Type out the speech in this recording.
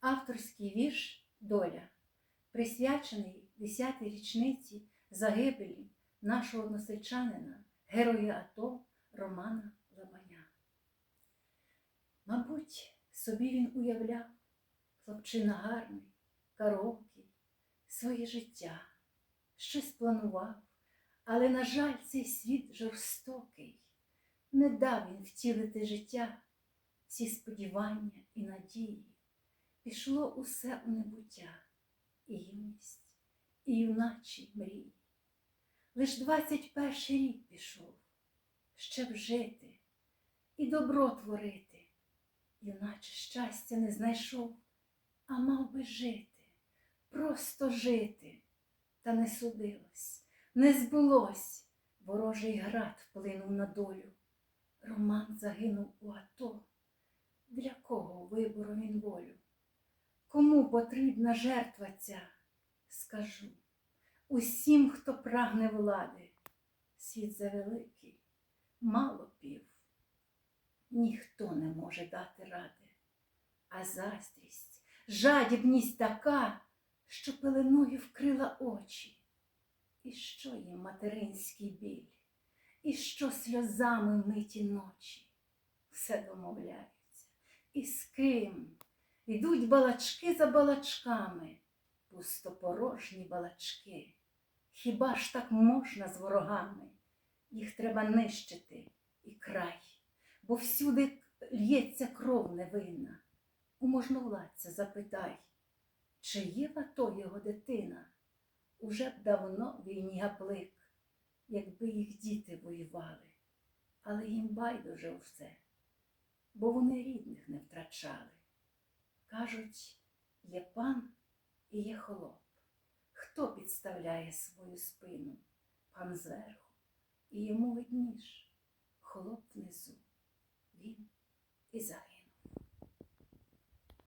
Авторський вірш Доля, присвячений 10-й річниці загибелі нашого односельчанина, героя АТО Романа Лабаня. Мабуть, собі він уявляв, хлопчина гарний, коробкий, своє життя, щось планував, але, на жаль, цей світ жорстокий, не дав він втілити життя, всі сподівання і надії. Пішло усе у небуття, і юність, і юначі мрії. Лиш двадцять перший рік пішов, щоб жити і добро творити, юначе щастя не знайшов, а мав би жити, просто жити, та не судилось, не збулось, ворожий град вплинув на долю. Роман загинув у АТО. Для кого вибору він волю? Кому потрібна жертва ця? Скажу усім, хто прагне влади, світ завеликий, мало пів, ніхто не може дати ради, а заздрість, жадібність така, що пеленою вкрила очі. І що їм материнський біль, і що сльозами миті ночі, все домовляються, і з ким Ідуть балачки за балачками, пустопорожні балачки. Хіба ж так можна з ворогами? Їх треба нищити і край, бо всюди лється кров невинна. У можновладця запитай, чи є в його дитина? Уже б давно війні гаплик, якби їх діти воювали, але їм байдуже все, бо вони рідних не втрачали. Кажуть, є пан і є холоп. Хто підставляє свою спину? Пан зверху, і йому видніш, холоп внизу.